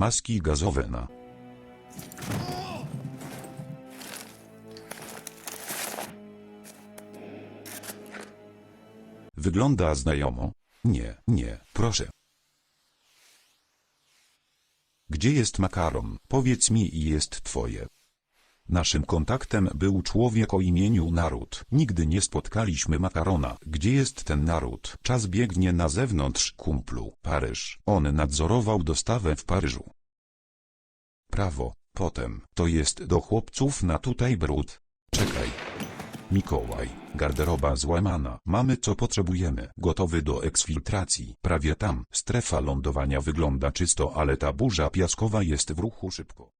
Maski gazowe na. Wygląda znajomo. Nie, nie, proszę. Gdzie jest makaron? Powiedz mi i jest twoje. Naszym kontaktem był człowiek o imieniu Naród. Nigdy nie spotkaliśmy makarona. Gdzie jest ten naród? Czas biegnie na zewnątrz, kumplu. Paryż. On nadzorował dostawę w Paryżu. Prawo. Potem. To jest do chłopców na tutaj brud. Czekaj. Mikołaj. Garderoba złamana. Mamy co potrzebujemy. Gotowy do eksfiltracji. Prawie tam. Strefa lądowania wygląda czysto, ale ta burza piaskowa jest w ruchu szybko.